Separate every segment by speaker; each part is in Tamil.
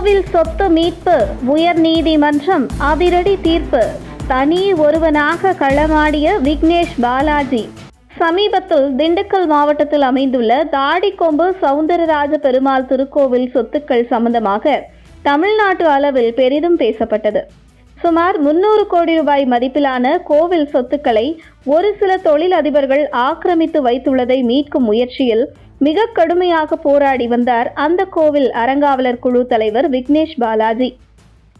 Speaker 1: கோவில் சொத்து மீட்பு உயர்நீதிமன்றம் அதிரடி தீர்ப்பு. தனி ஒருவனாக களமாடிய விக்னேஷ் பாலாஜி. சமீபத்தில் திண்டுக்கல் மாவட்டத்தில் அமைந்துள்ள தாடிக்கொம்பு சவுந்தரராஜ பெருமாள் திருக்கோவில் சொத்துக்கள் சம்பந்தமாக தமிழ்நாட்டு அளவில் பெரிதும் பேசப்பட்டது. சுமார் முன்னூறு கோடி ரூபாய் மதிப்பிலான கோவில் சொத்துக்களை ஒரு சில தொழிலதிபர்கள் ஆக்கிரமித்து வைத்துள்ளதை மீட்கும் முயற்சியில் மிக கடுமையாக போராடி வந்தார் அந்த கோவில் அறங்காவலர் குழு தலைவர் விக்னேஷ் பாலாஜி.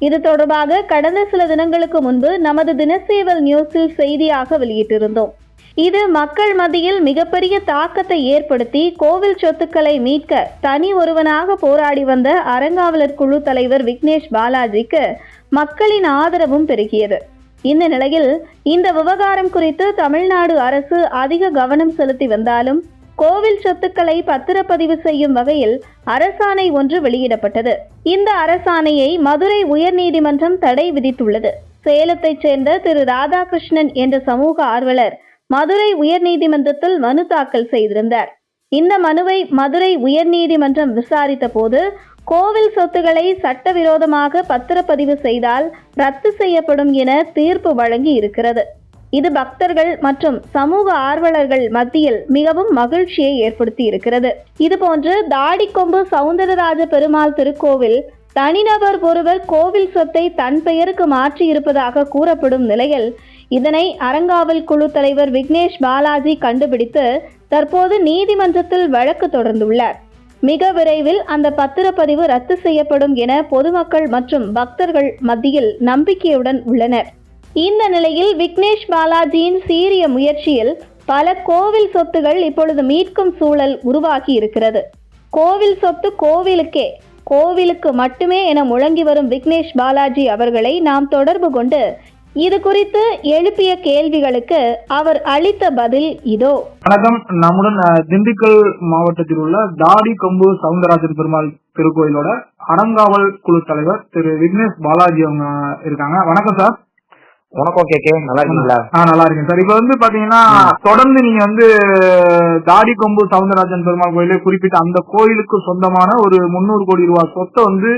Speaker 1: இது தொடர்பாக கடந்த சில தினங்களுக்கு முன்பு நமது தினசேவல் நியூஸில் செய்தியாக வெளியிட்டிருந்தோம். இது மக்கள் மத்தியில் மிகப்பெரிய தாக்கத்தை ஏற்படுத்தி கோவில் சொத்துக்களை மீட்க தனி ஒருவனாக போராடி வந்த அறங்காவலர் குழு தலைவர் விக்னேஷ் பாலாஜிக்கு மக்களின் ஆதரவும் பெருகியது. இந்த நிலையில் இந்த விவகாரம் குறித்து தமிழ்நாடு அரசு அதிக கவனம் செலுத்தி வந்தாலும் கோவில் சொத்துக்களை பத்திரப்பதிவு செய்யும் வகையில் அரசாணை ஒன்று வெளியிடப்பட்டது. இந்த அரசாணையை மதுரை உயர்நீதிமன்றம் தடை விதித்துள்ளது. சேலத்தைச் சேர்ந்த திரு ராதாகிருஷ்ணன் என்ற சமூக ஆர்வலர் மதுரை உயர்நீதிமன்றத்தில் மனு தாக்கல் செய்திருந்தார். இந்த மனுவை மதுரை உயர்நீதிமன்றம் விசாரித்த போது கோவில் சொத்துக்களை சட்டவிரோதமாக பத்திரப்பதிவு செய்தால் ரத்து செய்யப்படும் என தீர்ப்பு வழங்கி இருக்கிறது. இது பக்தர்கள் மற்றும் சமூக ஆர்வலர்கள் மத்தியில் மிகவும் மகிழ்ச்சியை ஏற்படுத்தி இருக்கிறது. இதுபோன்று தாடிக்கொம்பு சவுந்தரராஜ பெருமாள் திருக்கோவில் தனிநபர் ஒருவர் கோவில் சொத்தை தன் பெயருக்கு மாற்றி இருப்பதாக கூறப்படும் நிலையில் இதனை அறங்காவல் குழு தலைவர் விக்னேஷ் பாலாஜி கண்டுபிடித்து தற்போது நீதிமன்றத்தில் வழக்கு தொடர்ந்துள்ளார். மிக விரைவில் அந்த பத்திரப்பதிவு ரத்து செய்யப்படும் என பொதுமக்கள் மற்றும் பக்தர்கள் மத்தியில் நம்பிக்கையுடன் உள்ளனர். இந்த நிலையில் விக்னேஷ் பாலாஜியின் சீரிய முயற்சியில் பல கோவில் சொத்துகள் இப்பொழுது மீட்கும் சூழல் உருவாகி இருக்கிறது. கோவில் சொத்து கோவிலுக்கே கோவிலுக்கு மட்டுமே என முழங்கி வரும் விக்னேஷ் பாலாஜி அவர்களை நாம் தொடர்பு கொண்டு இது குறித்து எழுப்பிய கேள்விகளுக்கு அவர் அளித்த பதில் இதோ.
Speaker 2: வணக்கம். நம்முடன் திண்டுக்கல் மாவட்டத்தில் உள்ள தாடி கொம்பு சவுந்தரராஜன் பெருமாள் திருக்கோயிலோட அறங்காவல் குழு தலைவர் திரு விக்னேஷ் பாலாஜி அவங்க இருக்காங்க. வணக்கம் சார்.
Speaker 3: வணக்கம் கேக்கே நல்லா இருக்கீங்களா?
Speaker 2: ஆ நல்லா இருக்கேன் சார். இப்ப வந்து பாத்தீங்கன்னா தொடர்ந்து நீங்க வந்து தாடி கொம்பு சவுந்தரராஜன் பெருமாள் கோயிலே குறிப்பிட்ட அந்த கோயிலுக்கு சொந்தமான ஒரு முன்னூறு கோடி ரூபாய் சொத்தை வந்து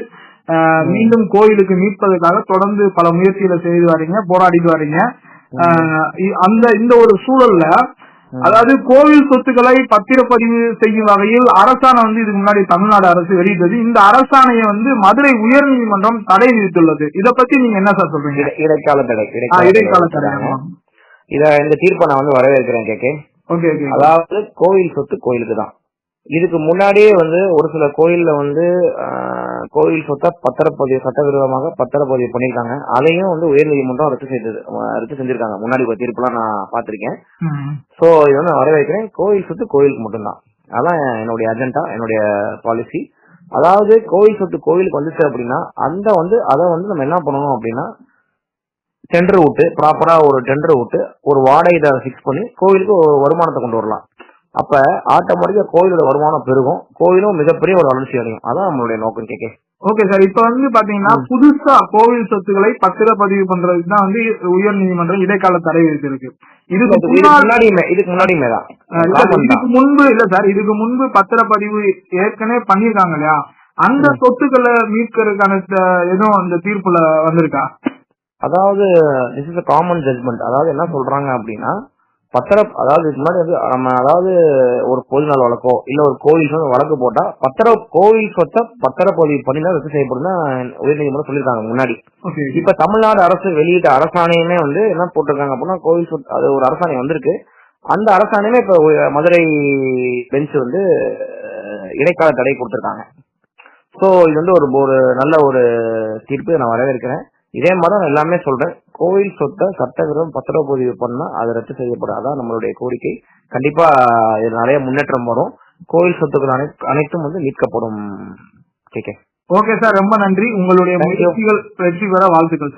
Speaker 2: மீண்டும் கோயிலுக்கு மீட்பதற்காக தொடர்ந்து பல முயற்சிகளை செய்து வரீங்க போராடிட்டு வரீங்க அந்த இந்த ஒரு சூழல்ல அதாவது கோவில் சொத்துக்களை பத்திரப்பதிவு செய்யும் வகையில் அரசாணை வந்து இதுக்கு முன்னாடி தமிழ்நாடு அரசு வெளியிட்டது. இந்த அரசாணையை வந்து மதுரை உயர்நீதிமன்றம் தடை விதித்துள்ளது. இத பத்தி நீங்க என்ன சார் சொல்றீங்க?
Speaker 3: இட- இடைக்கால தடை
Speaker 2: இடைக்கால தடை
Speaker 3: இத இந்த தீர்ப்பை நான் வந்து வரவேற்கிறேன் கேக்கே அதாவது கோயில் சொத்து கோயிலுக்கு தான். இதுக்கு முன்னாடியே வந்து ஒரு சில கோயில்ல வந்து கோயில் சொத்தை பத்திரப்பதிவு சட்டவிரோதமாக பத்திரப்பதிவு பண்ணிருக்காங்க அதையும் வந்து உயர்நீதிமன்றம் ரத்து செய்தது ரத்து செஞ்சிருக்காங்க. முன்னாடி தீர்ப்புலாம் நான் பார்த்திருக்கேன். சோ இது வந்து வரவேற்கிறேன். கோயில் சொத்து கோயிலுக்கு மட்டும்தான். அதான் என்னுடைய அஜெண்டா என்னுடைய பாலிசி அதாவது கோயில் சொத்து கோயிலுக்கு வந்துச்சு அப்படின்னா அந்த வந்து அதை வந்து நம்ம என்ன பண்ணணும் அப்படின்னா டெண்டர் விட்டு ப்ராப்பரா ஒரு டெண்டர் விட்டு ஒரு வாடகை ஃபிக்ஸ் பண்ணி கோயிலுக்கு ஒரு வருமானத்தை கொண்டு வரலாம். அப்ப ஆட்டோமேட்டிக்கா கோயிலோட வருமானம் பெருகும். கோயிலும் மிகப்பெரிய ஒரு வளர்ச்சி அடையும். அதான் நம்மளுடைய நோக்கம் கேக்கே
Speaker 2: ஓகே சார். இப்ப வந்து பாத்தீங்கன்னா புதுசா கோவில் சொத்துக்களை பத்திரப்பதிவு பண்றதுக்கு தான் வந்து உயர் நீதிமன்றம் இடைக்கால தடை விதிச்சிருக்கு. இதுக்கு
Speaker 3: முன்னாடியுமே இதுக்கு முன்னாடியுமே தான்.
Speaker 2: இதுக்கு முன்பு இல்ல சார். இதுக்கு முன்பு பத்திரப்பதிவு ஏற்கனவே பண்ணிருக்காங்க இல்லையா? அந்த சொத்துக்களை மீட்கிறதுக்கான எதுவும் அந்த தீர்ப்புல வந்திருக்கா?
Speaker 3: அதாவது திஸ் இஸ் காமன் ஜட்மெண்ட் அதாவது என்ன சொல்றாங்க அப்படின்னா பத்திர அதாவது இதுக்கு முன்னாடி வந்து நம்ம அதாவது ஒரு பொதுநாள் வழக்கோ இல்ல ஒரு கோவில் வழக்கு போட்டா பத்திர கோவில் சொத்தை பத்திரப்பதிவு பண்ணி தான் ரத்து செய்யப்படும் உயர்நீதிமன்றம் சொல்லியிருக்காங்க முன்னாடி. இப்ப தமிழ்நாடு அரசு வெளியிட்ட அரசாணையுமே வந்து என்ன போட்டிருக்காங்க அப்படின்னா கோவில் சொத்து அது ஒரு அரசாணை வந்திருக்கு. அந்த அரசாணையுமே இப்ப மதுரை பெஞ்ச் வந்து இடைக்கால தடை கொடுத்திருக்காங்க. சோ இது வந்து ஒரு ஒரு நல்ல ஒரு தீர்ப்பு நான் வரவேற்கிறேன். இதே மாதிரி நான் எல்லாமே சொல்றேன். கோவில் சொத்தை சட்டவிரோதம் பத்திரப்பதிவு பண்ணா அது ரத்து செய்யப்படும். அதான் நம்மளுடைய கோரிக்கை. கண்டிப்பா இது நிறைய முன்னேற்றம் வரும். கோவில் சொத்துக்கள் அனை- அனைத்தும் வந்து மீட்கப்படும்.
Speaker 2: ஓகே சார் ரொம்ப நன்றி. உங்களுடைய. முயற்சிகள் வெற்றி பெற வாழ்த்துக்கள் சார்.